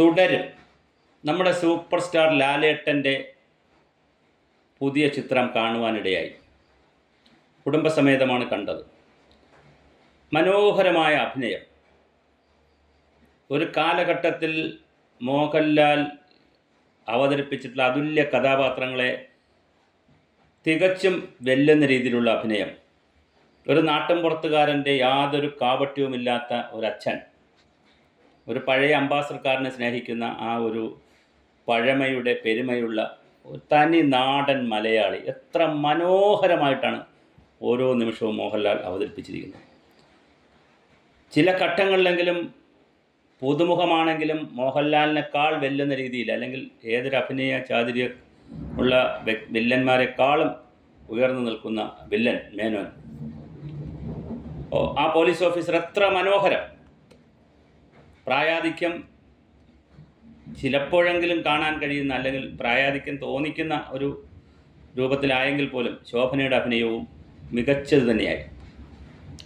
തുടരും. നമ്മുടെ super star ലാലേട്ടന്റെ പുതിയ ചിത്രം കാണുവാനിടയായി. കുടുംബസമേതമാണ് കണ്ടത്. മനോഹരമായ അഭിനയം. ഒരു കാലഘട്ടത്തിൽ മോഹൻലാൽ അവതരിപ്പിച്ചിട്ടുള്ള അതുല്യ കഥാപാത്രങ്ങളെ തികച്ചും വെല്ലുന്ന രീതിയിലുള്ള അഭിനയം. ഒരു നാട്ടിൻപുറത്തുകാരന്റെ യാതൊരു കാപട്യവുമില്ലാത്ത ഒരച്ഛൻ. ഒരു പഴയ അംബാസഡർക്കാരനെ സ്നേഹിക്കുന്ന ആ ഒരു പഴമയുടെ പെരുമയുള്ള തനി നാടൻ മലയാളി എത്ര മനോഹരമായിട്ടാണ് ഓരോ നിമിഷവും മോഹൻലാൽ അവതരിപ്പിച്ചിരിക്കുന്നത്. ചില ഘട്ടങ്ങളിലെങ്കിലും പുതുമുഖമാണെങ്കിലും മോഹൻലാലിനേക്കാൾ വെല്ലുന്ന രീതിയിൽ അല്ലെങ്കിൽ ഏതൊരു അഭിനയ ചാതുര്യ ഉള്ള വില്ലന്മാരെക്കാളും ഉയർന്നു നിൽക്കുന്ന വില്ലൻ മേനോൻ. ആ പോലീസ് ഓഫീസർ എത്ര മനോഹരം. പ്രായാധിക്യം ചിലപ്പോഴെങ്കിലും കാണാൻ കഴിയുന്ന അല്ലെങ്കിൽ പ്രായാധിക്യം തോന്നിക്കുന്ന ഒരു രൂപത്തിലായെങ്കിൽ പോലും ശോഭനയുടെ അഭിനയവും മികച്ചത് തന്നെയായി.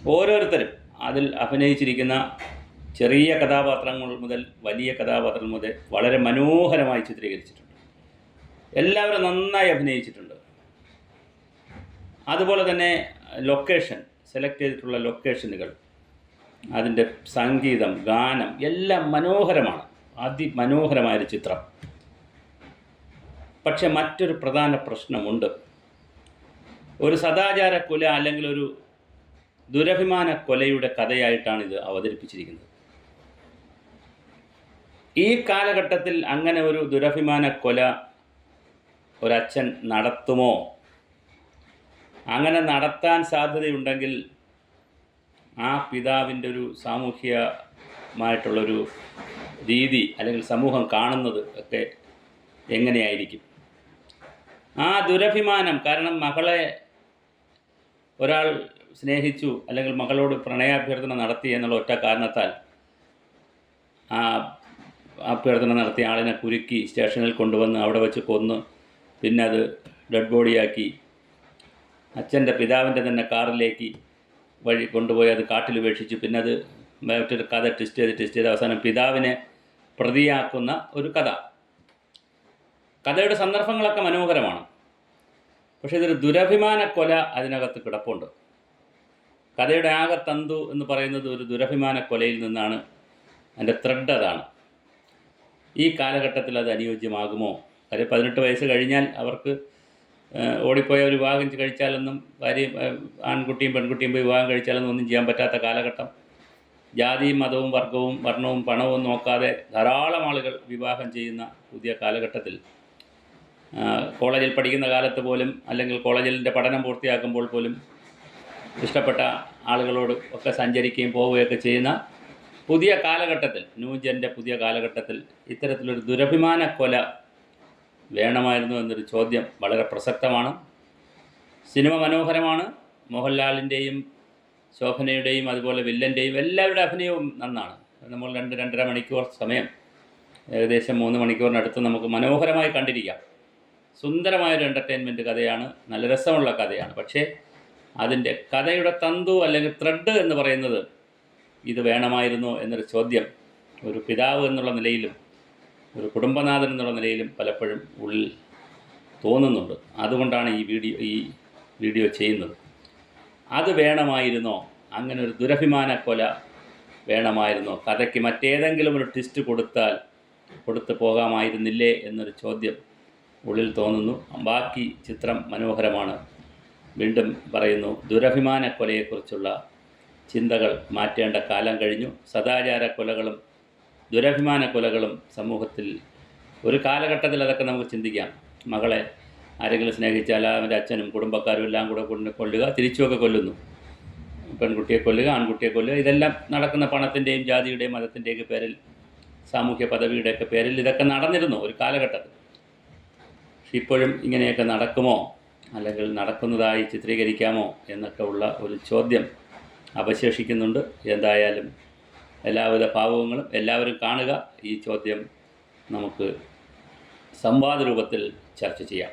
ഓരോരുത്തരും അതിൽ അഭിനയിച്ചിരിക്കുന്ന ചെറിയ കഥാപാത്രങ്ങൾ മുതൽ വലിയ കഥാപാത്രങ്ങൾ മുതൽ വളരെ മനോഹരമായി ചിത്രീകരിച്ചിട്ടുണ്ട്. എല്ലാവരും നന്നായി അഭിനയിച്ചിട്ടുണ്ട്. അതുപോലെ തന്നെ ലൊക്കേഷൻ സെലക്ട് ചെയ്തിട്ടുള്ള ലൊക്കേഷനുകൾ അതിന്റെ സംഗീതം ഗാനം എല്ലാം മനോഹരമാണ്. അതിമനോഹരമായൊരു ചിത്രം. പക്ഷെ മറ്റൊരു പ്രധാന പ്രശ്നമുണ്ട്. ഒരു സദാചാര കൊല അല്ലെങ്കിൽ ഒരു ദുരഭിമാന കൊലയുടെ കഥയായിട്ടാണ് ഇത് അവതരിപ്പിച്ചിരിക്കുന്നത്. ഈ കാലഘട്ടത്തിൽ അങ്ങനെ ഒരു ദുരഭിമാന കൊല ഒരച്ഛൻ നടത്തുമോ? അങ്ങനെ നടത്താൻ സാധ്യതയുണ്ടെങ്കിൽ ആ പിതാവിന്റെ ഒരു സാമൂഹ്യമായിട്ടുള്ളൊരു രീതി അല്ലെങ്കിൽ സമൂഹം കാണുന്നത് ഒക്കെ എങ്ങനെയായിരിക്കും? ആ ദുരഭിമാനം കാരണം മകളെ ഒരാൾ സ്നേഹിച്ചു അല്ലെങ്കിൽ മകളോട് പ്രണയാഭ്യർത്ഥന നടത്തി എന്നുള്ള ഒറ്റ കാരണത്താൽ ആ അഭ്യർത്ഥന നടത്തിയ ആളിനെ കുരുക്കി സ്റ്റേഷനിൽ കൊണ്ടുവന്ന് അവിടെ വെച്ച് കൊന്ന് പിന്നെ അത് ഡെഡ് ബോഡിയാക്കി. അച്ഛന്റെ പിതാവിന്റെ തന്നെ കാറിലേക്ക് വഴി കൊണ്ടുപോയി അത് കാട്ടിൽ ഉപേക്ഷിച്ചു. പിന്നെ അത് മറ്റൊരു കഥ ട്വിസ്റ്റ് ചെയ്ത് ട്വിസ്റ്റ് ചെയ്ത് അവസാനം പിതാവിനെ പ്രതിയാക്കുന്ന ഒരു കഥ. കഥയുടെ സന്ദർഭങ്ങളൊക്കെ മനോഹരമാണ്. പക്ഷേ ഇതൊരു ദുരഭിമാന കൊല അതിനകത്ത് കിടപ്പുണ്ട്. കഥയുടെ ആകെ തന്തു എന്ന് പറയുന്നത് ഒരു ദുരഭിമാന കൊലയിൽ നിന്നാണ്. അതിന്റെ ത്രെഡ് അതാണ്. ഈ കാലഘട്ടത്തിൽ അത് അനുയോജ്യമാകുമോ? കാര്യം പതിനെട്ട് വയസ്സ് കഴിഞ്ഞാൽ അവർക്ക് ഓടിപ്പോയ വിവാഹം കഴിച്ചാലൊന്നും ഭാര്യ ആൺകുട്ടിയും പെൺകുട്ടിയും പോയി വിവാഹം കഴിച്ചാലൊന്നും ഒന്നും ചെയ്യാൻ പറ്റാത്ത കാലഘട്ടം. ജാതിയും മതവും വർഗവും വർണവും പണവും നോക്കാതെ ധാരാളം ആളുകൾ വിവാഹം ചെയ്യുന്ന പുതിയ കാലഘട്ടത്തിൽ. കോളേജിൽ പഠിക്കുന്ന കാലത്ത് പോലും അല്ലെങ്കിൽ കോളേജിന്റെ പഠനം പൂർത്തിയാക്കുമ്പോൾ പോലും ഇഷ്ടപ്പെട്ട ആളുകളോട് ഒക്കെ സഞ്ചരിക്കുകയും പോവുകയൊക്കെ ചെയ്യുന്ന പുതിയ കാലഘട്ടത്തിൽ ന്യൂജന്റെ പുതിയ കാലഘട്ടത്തിൽ ഇത്തരത്തിലൊരു ദുരഭിമാന കൊല വേണമായിരുന്നു എന്നൊരു ചോദ്യം വളരെ പ്രസക്തമാണ്. സിനിമ മനോഹരമാണ്. മോഹൻലാലിന്റെയും ശോഭനയുടെയും അതുപോലെ വില്ലന്റെയും എല്ലാവരുടെ അഭിനയവും നന്നാണ്. നമ്മൾ രണ്ട് രണ്ടര മണിക്കൂർ സമയം ഏകദേശം മൂന്ന് മണിക്കൂറിനടുത്ത് നമുക്ക് മനോഹരമായി കണ്ടിരിക്കാം. സുന്ദരമായൊരു എന്റർടൈൻമെന്റ് കഥയാണ്. നല്ല രസമുള്ള കഥയാണ്. പക്ഷേ അതിന്റെ കഥയുടെ തന്തു അല്ലെങ്കിൽ ത്രെഡ് എന്ന് പറയുന്നത് ഇത് വേണമായിരുന്നോ എന്നൊരു ചോദ്യം ഒരു പിതാവ് എന്നുള്ള നിലയിലും ഒരു കുടുംബനാഥൻ എന്നുള്ള നിലയിലും പലപ്പോഴും ഉള്ളിൽ തോന്നുന്നുണ്ട്. അതുകൊണ്ടാണ് ഈ വീഡിയോ ഈ വീഡിയോ ചെയ്യുന്നത്. അത് വേണമായിരുന്നോ? അങ്ങനെ ഒരു ദുരഭിമാന കൊല വേണമായിരുന്നോ? കഥയ്ക്ക് മറ്റേതെങ്കിലും ഒരു ട്വിസ്റ്റ് കൊടുത്താൽ കൊടുത്തു പോകാമായിരുന്നില്ലേ എന്നൊരു ചോദ്യം ഉള്ളിൽ തോന്നുന്നു. ബാക്കി ചിത്രം മനോഹരമാണ്. വീണ്ടും പറയുന്നു ദുരഭിമാന കൊലയെക്കുറിച്ചുള്ള ചിന്തകൾ മാറ്റേണ്ട കാലം കഴിഞ്ഞു. സദാചാര കൊലകളും ദുരഭിമാന കൊലകളും സമൂഹത്തിൽ ഒരു കാലഘട്ടത്തിൽ അതൊക്കെ നമുക്ക് ചിന്തിക്കാം. മകളെ ആരെങ്കിലും സ്നേഹിച്ചാൽ അവന്റെ അച്ഛനും കുടുംബക്കാരും എല്ലാം കൂടെ കൊണ്ട് കൊല്ലുക തിരിച്ചുമൊക്കെ കൊല്ലുന്നു. പെൺകുട്ടിയെ കൊല്ലുക ആൺകുട്ടിയെ കൊല്ലുക ഇതെല്ലാം നടക്കുന്ന പണത്തിന്റെയും ജാതിയുടെയും മതത്തിന്റെയൊക്കെ പേരിൽ സാമൂഹ്യ പദവിയുടെയൊക്കെ പേരിൽ ഇതൊക്കെ നടന്നിരുന്നു ഒരു കാലഘട്ടത്തിൽ. പക്ഷെ ഇപ്പോഴും ഇങ്ങനെയൊക്കെ നടക്കുമോ? അല്ലെങ്കിൽ നടക്കുന്നതായി ചിത്രീകരിക്കാമോ? എന്നൊക്കെ ഉള്ള ഒരു ചോദ്യം അവശേഷിക്കുന്നുണ്ട്. എന്തായാലും എല്ലാവിധ ഭാവങ്ങളും എല്ലാവരും കാണുക. ഈ ചോദ്യം നമുക്ക് സംവാദ രൂപത്തിൽ ചർച്ച ചെയ്യാം.